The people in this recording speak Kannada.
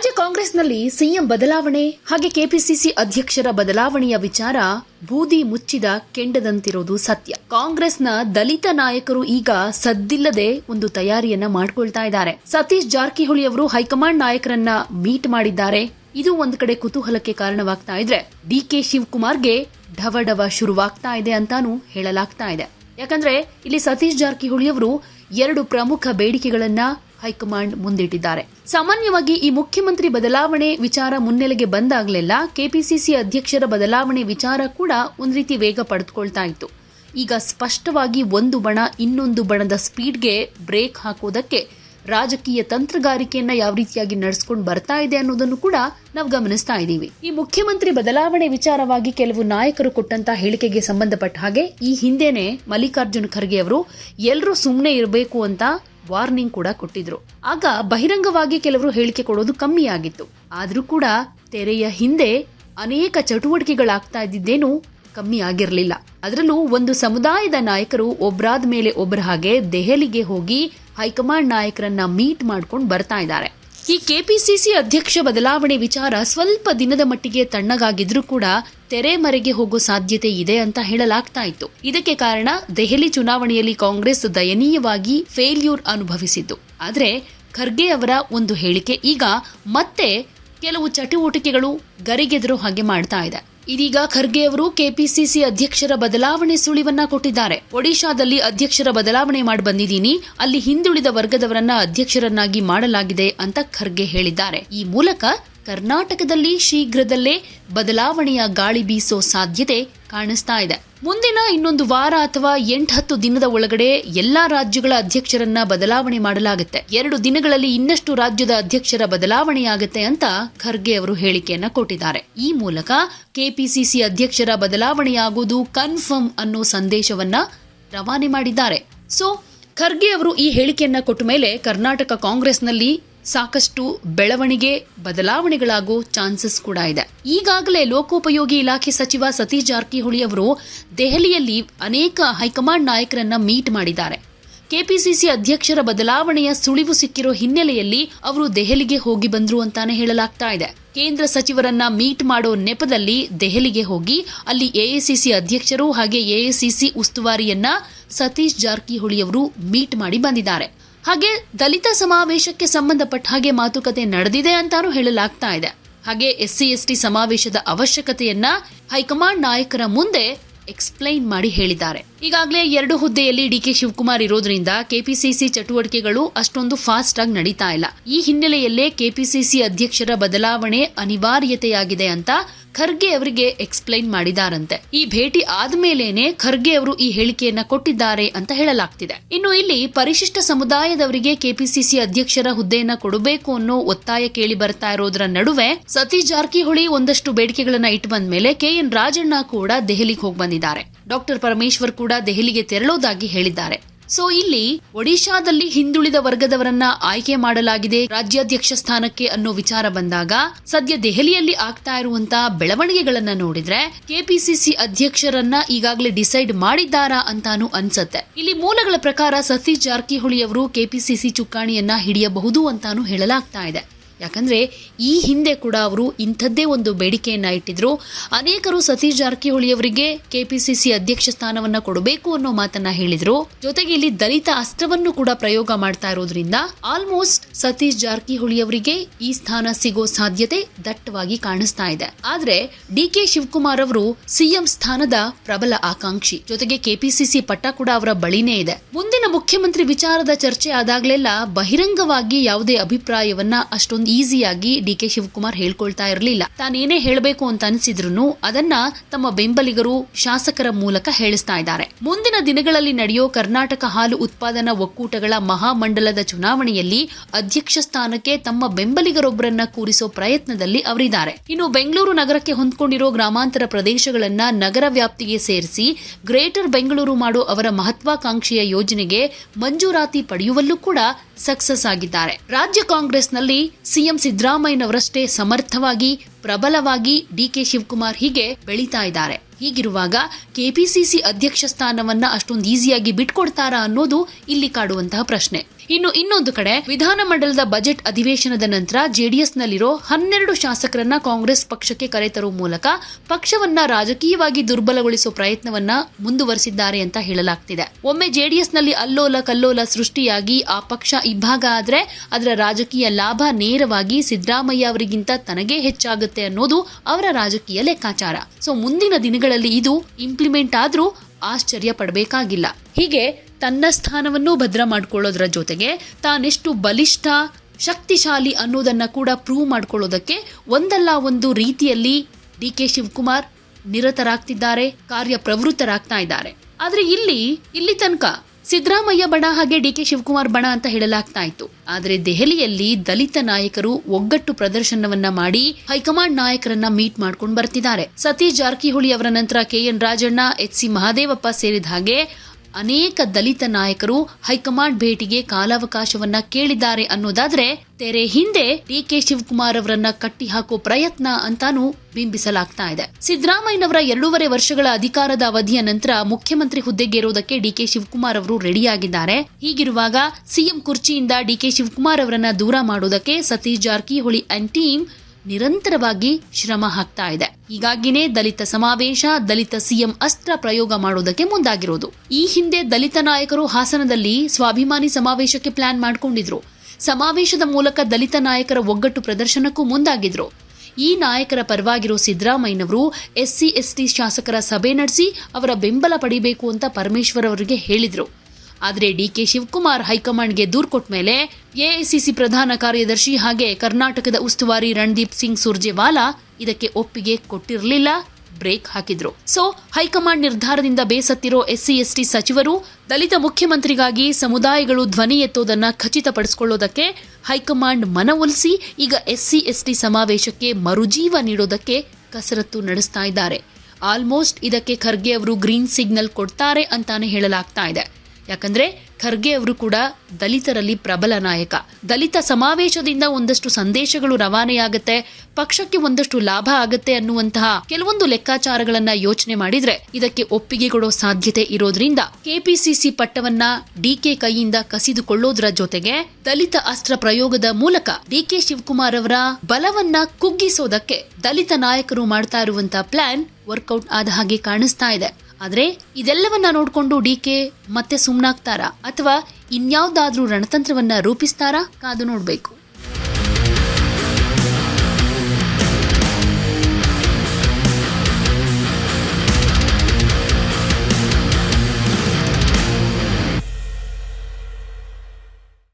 ರಾಜ್ಯ ಕಾಂಗ್ರೆಸ್ನಲ್ಲಿ ಸಿಎಂ ಬದಲಾವಣೆ, ಹಾಗೆ ಕೆಪಿಸಿಸಿ ಅಧ್ಯಕ್ಷರ ಬದಲಾವಣೆಯ ವಿಚಾರ ಬೂದಿ ಮುಚ್ಚಿದ ಕೆಂಡದಂತಿರೋದು ಸತ್ಯ. ಕಾಂಗ್ರೆಸ್ನ ದಲಿತ ನಾಯಕರು ಈಗ ಸದ್ದಿಲ್ಲದೆ ಒಂದು ತಯಾರಿಯನ್ನ ಮಾಡ್ಕೊಳ್ತಾ ಇದ್ದಾರೆ. ಸತೀಶ್ ಜಾರಕಿಹೊಳಿ ಅವರು ಹೈಕಮಾಂಡ್ ನಾಯಕರನ್ನ ಮೀಟ್ ಮಾಡಿದ್ದಾರೆ. ಇದು ಒಂದು ಕಡೆ ಕುತೂಹಲಕ್ಕೆ ಕಾರಣವಾಗ್ತಾ ಇದ್ರೆ ಡಿ ಕೆ ಶಿವಕುಮಾರ್ಗೆ ಢವಢವ ಶುರುವಾಗ್ತಾ ಇದೆ ಅಂತಾನೂ ಹೇಳಲಾಗ್ತಾ ಇದೆ. ಯಾಕಂದ್ರೆ ಇಲ್ಲಿ ಸತೀಶ್ ಜಾರಕಿಹೊಳಿ ಅವರು ಎರಡು ಪ್ರಮುಖ ಬೇಡಿಕೆಗಳನ್ನ ಹೈಕಮಾಂಡ್ ಮುಂದಿಟ್ಟಿದ್ದಾರೆ. ಸಾಮಾನ್ಯವಾಗಿ ಈ ಮುಖ್ಯಮಂತ್ರಿ ಬದಲಾವಣೆ ವಿಚಾರ ಮುನ್ನೆಲೆಗೆ ಬಂದಾಗಲೆಲ್ಲ ಕೆಪಿಸಿಸಿ ಅಧ್ಯಕ್ಷರ ಬದಲಾವಣೆ ವಿಚಾರ ಕೂಡ ಒಂದು ರೀತಿ ವೇಗ ಪಡೆದುಕೊಳ್ತಾ ಇತ್ತು. ಈಗ ಸ್ಪಷ್ಟವಾಗಿ ಒಂದು ಬಣ ಇನ್ನೊಂದು ಬಣದ ಸ್ಪೀಡ್ಗೆ ಬ್ರೇಕ್ ಹಾಕೋದಕ್ಕೆ ರಾಜಕೀಯ ತಂತ್ರಗಾರಿಕೆಯನ್ನ ಯಾವ ರೀತಿಯಾಗಿ ನಡೆಸ್ಕೊಂಡು ಬರ್ತಾ ಇದೆ ಅನ್ನೋದನ್ನು ಕೂಡ ನಾವು ಗಮನಿಸ್ತಾ ಇದ್ದೀವಿ. ಈ ಮುಖ್ಯಮಂತ್ರಿ ಬದಲಾವಣೆ ವಿಚಾರವಾಗಿ ಕೆಲವು ನಾಯಕರು ಕೊಟ್ಟಂತ ಹೇಳಿಕೆಗೆ ಸಂಬಂಧಪಟ್ಟ ಹಾಗೆ ಈ ಹಿಂದೆನೆ ಮಲ್ಲಿಕಾರ್ಜುನ ಖರ್ಗೆ ಅವರು ಎಲ್ಲರೂ ಸುಮ್ಮನೆ ಇರಬೇಕು ಅಂತ ವಾರ್ನಿಂಗ್ ಕೂಡ ಕೊಟ್ಟಿದ್ರು. ಆಗ ಬಹಿರಂಗವಾಗಿ ಕೆಲವರು ಹೇಳಿಕೆ ಕೊಡೋದು ಕಮ್ಮಿ ಆಗಿತ್ತು. ಆದ್ರೂ ಕೂಡ ತೆರೆಯ ಹಿಂದೆ ಅನೇಕ ಚಟುವಟಿಕೆಗಳಾಗ್ತಾ ಇದ್ದಿದ್ದೇನು ಕಮ್ಮಿ ಆಗಿರಲಿಲ್ಲ. ಅದರಲ್ಲೂ ಒಂದು ಸಮುದಾಯದ ನಾಯಕರು ಒಬ್ಬರಾದ ಮೇಲೆ ಒಬ್ಬರ ಹಾಗೆ ದೆಹಲಿಗೆ ಹೋಗಿ ಹೈಕಮಾಂಡ್ ನಾಯಕರನ್ನ ಮೀಟ್ ಮಾಡ್ಕೊಂಡು ಬರ್ತಾ ಇದ್ದಾರೆ. ಈ ಕೆಪಿಸಿಸಿ ಅಧ್ಯಕ್ಷ ಬದಲಾವಣೆ ವಿಚಾರ ಸ್ವಲ್ಪ ದಿನದ ಮಟ್ಟಿಗೆ ತಣ್ಣಗಾಗಿದ್ರೂ ಕೂಡ ತೆರೆಮರೆಗೆ ಹೋಗೋ ಸಾಧ್ಯತೆ ಇದೆ ಅಂತ ಹೇಳಲಾಗ್ತಾ ಇತ್ತು. ಇದಕ್ಕೆ ಕಾರಣ ದೆಹಲಿ ಚುನಾವಣೆಯಲ್ಲಿ ಕಾಂಗ್ರೆಸ್ ದಯನೀಯವಾಗಿ ಫೇಲ್ಯೂರ್ ಅನುಭವಿಸಿದ್ದು. ಆದರೆ ಖರ್ಗೆ ಅವರ ಒಂದು ಹೇಳಿಕೆ ಈಗ ಮತ್ತೆ ಕೆಲವು ಚಟುವಟಿಕೆಗಳು ಗರಿಗೆದರೋ ಹಾಗೆ ಮಾಡ್ತಾ ಇದೆ. ಇದೀಗ ಖರ್ಗೆ ಅವರು ಕೆಪಿಸಿಸಿ ಅಧ್ಯಕ್ಷರ ಬದಲಾವಣೆ ಸುಳಿವನ್ನ ಕೊಟ್ಟಿದ್ದಾರೆ. ಒಡಿಶಾದಲ್ಲಿ ಅಧ್ಯಕ್ಷರ ಬದಲಾವಣೆ ಮಾಡಿ ಬಂದಿದ್ದೀನಿ. ಅಲ್ಲಿ ಹಿಂದುಳಿದ ವರ್ಗದವರನ್ನ ಅಧ್ಯಕ್ಷರನ್ನಾಗಿ ಮಾಡಲಾಗಿದೆ ಅಂತ ಖರ್ಗೆ ಹೇಳಿದ್ದಾರೆ. ಈ ಮೂಲಕ ಕರ್ನಾಟಕದಲ್ಲಿ ಶೀಘ್ರದಲ್ಲೇ ಬದಲಾವಣೆಯ ಗಾಳಿ ಬೀಸೋ ಸಾಧ್ಯತೆ ಕಾಣಿಸ್ತಾ ಇದೆ. ಮುಂದಿನ ಇನ್ನೊಂದು ವಾರ ಅಥವಾ ಎಂಟತ್ತು ದಿನದ ಒಳಗಡೆ ಎಲ್ಲಾ ರಾಜ್ಯಗಳ ಅಧ್ಯಕ್ಷರನ್ನ ಬದಲಾವಣೆ ಮಾಡಲಾಗುತ್ತೆ. ಎರಡು ದಿನಗಳಲ್ಲಿ ಇನ್ನಷ್ಟು ರಾಜ್ಯದ ಅಧ್ಯಕ್ಷರ ಬದಲಾವಣೆಯಾಗುತ್ತೆ ಅಂತ ಖರ್ಗೆ ಅವರು ಹೇಳಿಕೆಯನ್ನ ಕೊಟ್ಟಿದ್ದಾರೆ. ಈ ಮೂಲಕ ಕೆಪಿಸಿಸಿ ಅಧ್ಯಕ್ಷರ ಬದಲಾವಣೆಯಾಗುವುದು ಕನ್ಫರ್ಮ್ ಅನ್ನೋ ಸಂದೇಶವನ್ನ ರವಾನೆ ಮಾಡಿದ್ದಾರೆ. ಸೊ, ಖರ್ಗೆ ಅವರು ಈ ಹೇಳಿಕೆಯನ್ನ ಕೊಟ್ಟ ಮೇಲೆ ಕರ್ನಾಟಕ ಕಾಂಗ್ರೆಸ್ನಲ್ಲಿ ಸಾಕಷ್ಟು ಬೆಳವಣಿಗೆ, ಬದಲಾವಣೆಗಳಾಗೋ ಚಾನ್ಸಸ್ ಕೂಡ ಇದೆ. ಈಗಾಗಲೇ ಲೋಕೋಪಯೋಗಿ ಇಲಾಖೆ ಸಚಿವ ಸತೀಶ್ ಜಾರಕಿಹೊಳಿ ಅವರು ದೆಹಲಿಯಲ್ಲಿ ಅನೇಕ ಹೈಕಮಾಂಡ್ ನಾಯಕರನ್ನ ಮೀಟ್ ಮಾಡಿದ್ದಾರೆ. ಕೆಪಿಸಿಸಿ ಅಧ್ಯಕ್ಷರ ಬದಲಾವಣೆಯ ಸುಳಿವು ಸಿಕ್ಕಿರೋ ಹಿನ್ನೆಲೆಯಲ್ಲಿ ಅವರು ದೆಹಲಿಗೆ ಹೋಗಿ ಬಂದ್ರು ಅಂತಾನೆ ಹೇಳಲಾಗ್ತಾ ಇದೆ. ಕೇಂದ್ರ ಸಚಿವರನ್ನ ಮೀಟ್ ಮಾಡೋ ನೆಪದಲ್ಲಿ ದೆಹಲಿಗೆ ಹೋಗಿ ಅಲ್ಲಿ ಎಐಸಿಸಿ ಅಧ್ಯಕ್ಷರು ಹಾಗೆ ಎಐಸಿಸಿ ಉಸ್ತುವಾರಿಯನ್ನ ಸತೀಶ್ ಜಾರಕಿಹೊಳಿ ಅವರು ಮೀಟ್ ಮಾಡಿ ಬಂದಿದ್ದಾರೆ. ಹಾಗೆ ದಲಿತ ಸಮಾವೇಶಕ್ಕೆ ಸಂಬಂಧಪಟ್ಟ ಹಾಗೆ ಮಾತುಕತೆ ನಡೆದಿದೆ ಅಂತಾನೂ ಹೇಳಲಾಗ್ತಾ ಇದೆ. ಹಾಗೆ ಎಸ್ ಸಿ ಸಮಾವೇಶದ ಅವಶ್ಯಕತೆಯನ್ನ ಹೈಕಮಾಂಡ್ ನಾಯಕರ ಮುಂದೆ ಎಕ್ಸ್ಪ್ಲೈನ್ ಮಾಡಿ ಹೇಳಿದ್ದಾರೆ. ಈಗಾಗಲೇ ಎರಡು ಹುದ್ದೆಯಲ್ಲಿ ಡಿಕೆ ಶಿವಕುಮಾರ್ ಇರೋದ್ರಿಂದ ಕೆಪಿಸಿಸಿ ಚಟುವಟಿಕೆಗಳು ಅಷ್ಟೊಂದು ಫಾಸ್ಟ್ ಆಗಿ ನಡೀತಾ ಇಲ್ಲ. ಈ ಹಿನ್ನೆಲೆಯಲ್ಲೇ ಕೆಪಿಸಿಸಿ ಅಧ್ಯಕ್ಷರ ಬದಲಾವಣೆ ಅನಿವಾರ್ಯತೆಯಾಗಿದೆ ಅಂತ ಖರ್ಗೆ ಅವರಿಗೆ ಎಕ್ಸ್ಪ್ಲೈನ್ ಮಾಡಿದಾರಂತೆ. ಈ ಭೇಟಿ ಆದ್ಮೇಲೇನೆ ಖರ್ಗೆ ಅವರು ಈ ಹೇಳಿಕೆಯನ್ನ ಕೊಟ್ಟಿದ್ದಾರೆ ಅಂತ ಹೇಳಲಾಗ್ತಿದೆ. ಇನ್ನು ಇಲ್ಲಿ ಪರಿಶಿಷ್ಟ ಸಮುದಾಯದವರಿಗೆ ಕೆಪಿಸಿಸಿ ಅಧ್ಯಕ್ಷರ ಹುದ್ದೆಯನ್ನ ಕೊಡಬೇಕು ಅನ್ನೋ ಒತ್ತಾಯ ಕೇಳಿ ಬರ್ತಾ ಇರೋದ್ರ ನಡುವೆ ಸತೀಶ್ ಜಾರಕಿಹೊಳಿ ಒಂದಷ್ಟು ಬೇಡಿಕೆಗಳನ್ನ ಇಟ್ಟು ಬಂದ ಮೇಲೆ ಕೆಎನ್ ರಾಜಣ್ಣ ಕೂಡ ದೆಹಲಿಗೆ ಹೋಗಿ ಬಂದಿದ್ದಾರೆ. ಡಾಕ್ಟರ್ ಪರಮೇಶ್ವರ್ ಕೂಡ ದೆಹಲಿಗೆ ತೆರಳೋದಾಗಿ ಹೇಳಿದ್ದಾರೆ. ಸೊ ಇಲ್ಲಿ ಒಡಿಶಾದಲ್ಲಿ ಹಿಂದುಳಿದ ವರ್ಗದವರನ್ನ ಆಯ್ಕೆ ಮಾಡಲಾಗಿದೆ ರಾಜ್ಯಾಧ್ಯಕ್ಷ ಸ್ಥಾನಕ್ಕೆ ಅನ್ನೋ ವಿಚಾರ ಬಂದಾಗ ಸದ್ಯ ದೆಹಲಿಯಲ್ಲಿ ಆಗ್ತಾ ಇರುವಂತಹ ಬೆಳವಣಿಗೆಗಳನ್ನ ನೋಡಿದ್ರೆ ಕೆಪಿಸಿಸಿ ಅಧ್ಯಕ್ಷರನ್ನ ಈಗಾಗಲೇ ಡಿಸೈಡ್ ಮಾಡಿದ್ದಾರಾ ಅಂತಾನು ಅನ್ಸತ್ತೆ. ಇಲ್ಲಿ ಮೂಲಗಳ ಪ್ರಕಾರ ಸತೀಶ್ ಜಾರಕಿಹೊಳಿ ಅವರು ಕೆಪಿಸಿಸಿ ಚುಕ್ಕಾಣಿಯನ್ನ ಹಿಡಿಯಬಹುದು ಅಂತಾನು ಹೇಳಲಾಗ್ತಾ ಇದೆ. ಯಾಕಂದ್ರೆ ಈ ಹಿಂದೆ ಕೂಡ ಅವರು ಇಂಥದ್ದೇ ಒಂದು ಬೇಡಿಕೆಯನ್ನ ಇಟ್ಟಿದ್ರು. ಅನೇಕರು ಸತೀಶ್ ಜಾರಕಿಹೊಳಿ ಅವರಿಗೆ ಕೆಪಿಸಿಸಿ ಅಧ್ಯಕ್ಷ ಸ್ಥಾನವನ್ನ ಕೊಡಬೇಕು ಅನ್ನೋ ಮಾತನ್ನ ಹೇಳಿದ್ರು. ಜೊತೆಗೆ ಇಲ್ಲಿ ದಲಿತ ಅಸ್ತ್ರವನ್ನು ಕೂಡ ಪ್ರಯೋಗ ಮಾಡ್ತಾ ಇರೋದ್ರಿಂದ ಆಲ್ಮೋಸ್ಟ್ ಸತೀಶ್ ಜಾರಕಿಹೊಳಿ ಅವರಿಗೆ ಈ ಸ್ಥಾನ ಸಿಗೋ ಸಾಧ್ಯತೆ ದಟ್ಟವಾಗಿ ಕಾಣಿಸ್ತಾ ಇದೆ. ಆದ್ರೆ ಡಿ ಕೆ ಶಿವಕುಮಾರ್ ಅವರು ಸಿಎಂ ಸ್ಥಾನದ ಪ್ರಬಲ ಆಕಾಂಕ್ಷಿ. ಜೊತೆಗೆ ಕೆಪಿಸಿಸಿ ಪಟ್ಟ ಕೂಡ ಅವರ ಬಳಿನೇ ಇದೆ. ಮುಂದಿನ ಮುಖ್ಯಮಂತ್ರಿ ವಿಚಾರದ ಚರ್ಚೆ ಆದಾಗಲೆಲ್ಲ ಬಹಿರಂಗವಾಗಿ ಯಾವುದೇ ಅಭಿಪ್ರಾಯವನ್ನ ಅಷ್ಟೊಂದು ಈಸಿಯಾಗಿ ಡಿ ಕೆ ಶಿವಕುಮಾರ್ ಹೇಳ್ಕೊಳ್ತಾ ಇರಲಿಲ್ಲ. ತಾನೇನೇ ಹೇಳಬೇಕು ಅಂತ ಅನಿಸಿದ್ರು ಅದನ್ನ ತಮ್ಮ ಬೆಂಬಲಿಗರು ಶಾಸಕರ ಮೂಲಕ ಹೇಳಿಸ್ತಾ ಇದ್ದಾರೆ. ಮುಂದಿನ ದಿನಗಳಲ್ಲಿ ನಡೆಯೋ ಕರ್ನಾಟಕ ಹಾಲು ಉತ್ಪಾದನಾ ಒಕ್ಕೂಟಗಳ ಮಹಾಮಂಡಲದ ಚುನಾವಣೆಯಲ್ಲಿ ಅಧ್ಯಕ್ಷ ಸ್ಥಾನಕ್ಕೆ ತಮ್ಮ ಬೆಂಬಲಿಗರೊಬ್ಬರನ್ನ ಕೂರಿಸೋ ಪ್ರಯತ್ನದಲ್ಲಿ ಅವರಿದ್ದಾರೆ. ಇನ್ನು ಬೆಂಗಳೂರು ನಗರಕ್ಕೆ ಹೊಂದ್ಕೊಂಡಿರೋ ಗ್ರಾಮಾಂತರ ಪ್ರದೇಶಗಳನ್ನ ನಗರ ವ್ಯಾಪ್ತಿಗೆ ಸೇರಿಸಿ ಗ್ರೇಟರ್ ಬೆಂಗಳೂರು ಮಾಡೋ ಅವರ ಮಹತ್ವಾಕಾಂಕ್ಷೆಯ ಯೋಜನೆಗೆ ಮಂಜೂರಾತಿ ಪಡೆಯುವಲ್ಲೂ ಕೂಡ ಸಕ್ಸಸ್ ಆಗಿದ್ದಾರೆ. ರಾಜ್ಯ ಕಾಂಗ್ರೆಸ್ನಲ್ಲಿ ಸಿಎಂ ಸಿದ್ದರಾಮಯ್ಯನವರಷ್ಟೇ ಸಮರ್ಥವಾಗಿ, ಪ್ರಬಲವಾಗಿ ಡಿಕೆ ಶಿವಕುಮಾರ್ ಹೀಗೆ ಬೆಳೀತಾ ಇದ್ದಾರೆ. ಹೀಗಿರುವಾಗ ಕೆಪಿಸಿಸಿ ಅಧ್ಯಕ್ಷ ಸ್ಥಾನವನ್ನ ಅಷ್ಟೊಂದು ಈಸಿಯಾಗಿ ಬಿಟ್ಕೊಡ್ತಾರಾ ಅನ್ನೋದು ಇಲ್ಲಿ ಕಾಡುವಂತಹ ಪ್ರಶ್ನೆ. ಇನ್ನು ಇನ್ನೊಂದು ಕಡೆ, ವಿಧಾನಮಂಡಲದ ಬಜೆಟ್ ಅಧಿವೇಶನದ ನಂತರ ಜೆಡಿಎಸ್ನಲ್ಲಿರೋ ಹನ್ನೆರಡು ಶಾಸಕರನ್ನ ಕಾಂಗ್ರೆಸ್ ಪಕ್ಷಕ್ಕೆ ಕರೆತರುವ ಮೂಲಕ ಪಕ್ಷವನ್ನ ರಾಜಕೀಯವಾಗಿ ದುರ್ಬಲಗೊಳಿಸುವ ಪ್ರಯತ್ನವನ್ನ ಮುಂದುವರೆಸಿದ್ದಾರೆ ಅಂತ ಹೇಳಲಾಗ್ತಿದೆ. ಒಮ್ಮೆ ಜೆಡಿಎಸ್ನಲ್ಲಿ ಅಲ್ಲೋಲ ಕಲ್ಲೋಲ ಸೃಷ್ಟಿಯಾಗಿ ಆ ಪಕ್ಷ ಇಬ್ಬಾಗ ಆದ್ರೆ ಅದರ ರಾಜಕೀಯ ಲಾಭ ನೇರವಾಗಿ ಸಿದ್ದರಾಮಯ್ಯ ಅವರಿಗಿಂತ ತನಗೇ ಹೆಚ್ಚಾಗುತ್ತೆ ಅನ್ನೋದು ಅವರ ರಾಜಕೀಯ ಲೆಕ್ಕಾಚಾರ. ಸೊ, ಮುಂದಿನ ದಿನಗಳಲ್ಲಿ ಇದು ಇಂಪ್ಲಿಮೆಂಟ್ ಆದ್ರೂ ಆಶ್ಚರ್ಯ ಪಡಬೇಕಾಗಿಲ್ಲ. ಹೀಗೆ ತನ್ನ ಸ್ಥಾನವನ್ನು ಭದ್ರ ಮಾಡಿಕೊಳ್ಳೋದ್ರ ಜೊತೆಗೆ ತಾನೆಷ್ಟು ಬಲಿಷ್ಠ, ಶಕ್ತಿಶಾಲಿ ಅನ್ನೋದನ್ನು ಕೂಡ ಪ್ರೂವ್ ಮಾಡ್ಕೊಳ್ಳೋದಕ್ಕೆ ಒಂದಲ್ಲ ಒಂದು ರೀತಿಯಲ್ಲಿ ಡಿ ಕೆ ಶಿವಕುಮಾರ್ ನಿರತರಾಗ್ತಿದ್ದಾರೆ, ಕಾರ್ಯಪ್ರವೃತ್ತರಾಗ್ತಾ ಇದ್ದಾರೆ. ಆದರೆ ಇಲ್ಲಿ ಇಲ್ಲಿ ತನಕ ಸಿದ್ದರಾಮಯ್ಯ ಬಣ ಹಾಗೆ ಡಿ ಕೆ ಶಿವಕುಮಾರ್ ಬಣ ಅಂತ ಹೇಳಲಾಗ್ತಾ ಇತ್ತು. ಆದ್ರೆ ದೆಹಲಿಯಲ್ಲಿ ದಲಿತ ನಾಯಕರು ಒಗ್ಗಟ್ಟು ಪ್ರದರ್ಶನವನ್ನ ಮಾಡಿ ಹೈಕಮಾಂಡ್ ನಾಯಕರನ್ನ ಮೀಟ್ ಮಾಡ್ಕೊಂಡು ಬರ್ತಿದ್ದಾರೆ. ಸತೀಶ್ ಜಾರಕಿಹೊಳಿ ಅವರ ನಂತರ K N Rajanna, H C Mahadevappa ಸೇರಿದ ಹಾಗೆ ಅನೇಕ ದಲಿತ ನಾಯಕರು ಹೈಕಮಾಂಡ್ ಭೇಟಿಗೆ ಕಾಲಾವಕಾಶವನ್ನ ಕೇಳಿದ್ದಾರೆ ಅನ್ನೋದಾದ್ರೆ ತೆರೆ ಹಿಂದೆ ಡಿ ಕೆ ಶಿವಕುಮಾರ್ ಅವರನ್ನ ಕಟ್ಟಿ ಹಾಕೋ ಪ್ರಯತ್ನ ಅಂತಾನೂ ಬಿಂಬಿಸಲಾಗ್ತಾ ಇದೆ. ಸಿದ್ದರಾಮಯ್ಯನವರ ಎರಡೂವರೆ ವರ್ಷಗಳ ಅಧಿಕಾರದ ಅವಧಿಯ ನಂತರ ಮುಖ್ಯಮಂತ್ರಿ ಹುದ್ದೆಗೇರೋದಕ್ಕೆ ಡಿ ಕೆ ಶಿವಕುಮಾರ್ ಅವರು ರೆಡಿಯಾಗಿದ್ದಾರೆ. ಹೀಗಿರುವಾಗ ಸಿಎಂ ಕುರ್ಚಿಯಿಂದ ಡಿ ಕೆ ಶಿವಕುಮಾರ್ ಅವರನ್ನ ದೂರ ಮಾಡೋದಕ್ಕೆ ಸತೀಶ್ ಜಾರಕಿಹೊಳಿ ಅಂಡ್ ಟೀಮ್ ನಿರಂತರವಾಗಿ ಶ್ರಮ ಹಾಕ್ತಾ ಇದೆ. ಹೀಗಾಗಿನೇ ದಲಿತ ಸಮಾವೇಶ, ದಲಿತ ಸಿಎಂ ಅಸ್ತ್ರ ಪ್ರಯೋಗ ಮಾಡೋದಕ್ಕೆ ಮುಂದಾಗಿರೋದು. ಈ ಹಿಂದೆ ದಲಿತ ನಾಯಕರು ಹಾಸನದಲ್ಲಿ ಸ್ವಾಭಿಮಾನಿ ಸಮಾವೇಶಕ್ಕೆ ಪ್ಲಾನ್ ಮಾಡ್ಕೊಂಡಿದ್ರು. ಸಮಾವೇಶದ ಮೂಲಕ ದಲಿತ ನಾಯಕರ ಒಗ್ಗಟ್ಟು ಪ್ರದರ್ಶನಕ್ಕೂ ಮುಂದಾಗಿದ್ರು. ಈ ನಾಯಕರ ಪರವಾಗಿರೋ ಸಿದ್ದರಾಮಯ್ಯನವರು ಎಸ್ಸಿ, ಎಸ್ಟಿ ಶಾಸಕರ ಸಭೆ ನಡೆಸಿ ಅವರ ಬೆಂಬಲ ಪಡಿಬೇಕು ಅಂತ ಪರಮೇಶ್ವರ್ ಅವರಿಗೆ ಹೇಳಿದ್ರು. ಆದರೆ ಡಿ ಕೆ ಶಿವಕುಮಾರ್ ಹೈಕಮಾಂಡ್ಗೆ ದೂರು ಕೊಟ್ಟ ಮೇಲೆ ಎಐಸಿಸಿ ಪ್ರಧಾನ ಕಾರ್ಯದರ್ಶಿ ಹಾಗೆ ಕರ್ನಾಟಕದ ಉಸ್ತುವಾರಿ ರಣದೀಪ್ ಸಿಂಗ್ ಸುರ್ಜೇವಾಲಾ ಇದಕ್ಕೆ ಒಪ್ಪಿಗೆ ಕೊಟ್ಟಿರಲಿಲ್ಲ, ಬ್ರೇಕ್ ಹಾಕಿದ್ರು. ಸೊ, ಹೈಕಮಾಂಡ್ ನಿರ್ಧಾರದಿಂದ ಬೇಸತ್ತಿರೋ ಎಸ್ಸಿ, ಎಸ್ಟಿ ಸಚಿವರು ದಲಿತ ಮುಖ್ಯಮಂತ್ರಿಗಾಗಿ ಸಮುದಾಯಗಳು ಧ್ವನಿ ಎತ್ತೋದನ್ನ ಖಚಿತಪಡಿಸಿಕೊಳ್ಳೋದಕ್ಕೆ ಹೈಕಮಾಂಡ್ ಮನವೊಲಿಸಿ ಈಗ ಎಸ್ಸಿ, ಎಸ್ಟಿ ಸಮಾವೇಶಕ್ಕೆ ಮರುಜೀವ ನೀಡೋದಕ್ಕೆ ಕಸರತ್ತು ನಡೆಸ್ತಾ ಇದ್ದಾರೆ. ಆಲ್ಮೋಸ್ಟ್ ಇದಕ್ಕೆ ಖರ್ಗೆ ಅವರು ಗ್ರೀನ್ ಸಿಗ್ನಲ್ ಕೊಡ್ತಾರೆ ಅಂತಾನೆ ಹೇಳಲಾಗ್ತಾ ಇದೆ. ಯಾಕಂದ್ರೆ ಖರ್ಗೆ ಅವರು ಕೂಡ ದಲಿತರಲ್ಲಿ ಪ್ರಬಲ ನಾಯಕ. ದಲಿತ ಸಮಾವೇಶದಿಂದ ಒಂದಷ್ಟು ಸಂದೇಶಗಳು ರವಾನೆಯಾಗತ್ತೆ, ಪಕ್ಷಕ್ಕೆ ಒಂದಷ್ಟು ಲಾಭ ಆಗುತ್ತೆ ಅನ್ನುವಂತಹ ಕೆಲವೊಂದು ಲೆಕ್ಕಾಚಾರಗಳನ್ನ ಯೋಚನೆ ಮಾಡಿದ್ರೆ ಇದಕ್ಕೆ ಒಪ್ಪಿಗೆ ಕೊಡೋ ಸಾಧ್ಯತೆ ಇರೋದ್ರಿಂದ ಕೆಪಿಸಿಸಿ ಪಟ್ಟವನ್ನ ಡಿಕೆ ಕೈಯಿಂದ ಕಸಿದುಕೊಳ್ಳೋದ್ರ ಜೊತೆಗೆ ದಲಿತ ಅಸ್ತ್ರ ಪ್ರಯೋಗದ ಮೂಲಕ ಡಿಕೆ ಶಿವಕುಮಾರ್ ಅವರ ಬಲವನ್ನ ಕುಗ್ಗಿಸೋದಕ್ಕೆ ದಲಿತ ನಾಯಕರು ಮಾಡ್ತಾ ಇರುವಂತಹ ಪ್ಲಾನ್ ವರ್ಕೌಟ್ ಆದ ಹಾಗೆ ಕಾಣಿಸ್ತಾ ಇದೆ. ಆದ್ರೆ ಇದೆಲ್ಲವನ್ನ ನೋಡ್ಕೊಂಡು ಡಿಕೆ ಮತ್ತೆ ಸುಮ್ನಾಗ್ತಾರಾ? ಅಥವಾ ಇನ್ಯಾವ್ದಾದ್ರೂ ರಣತಂತ್ರವನ್ನ ರೂಪಿಸ್ತಾರಾ? ಕಾದು ನೋಡ್ಬೇಕು.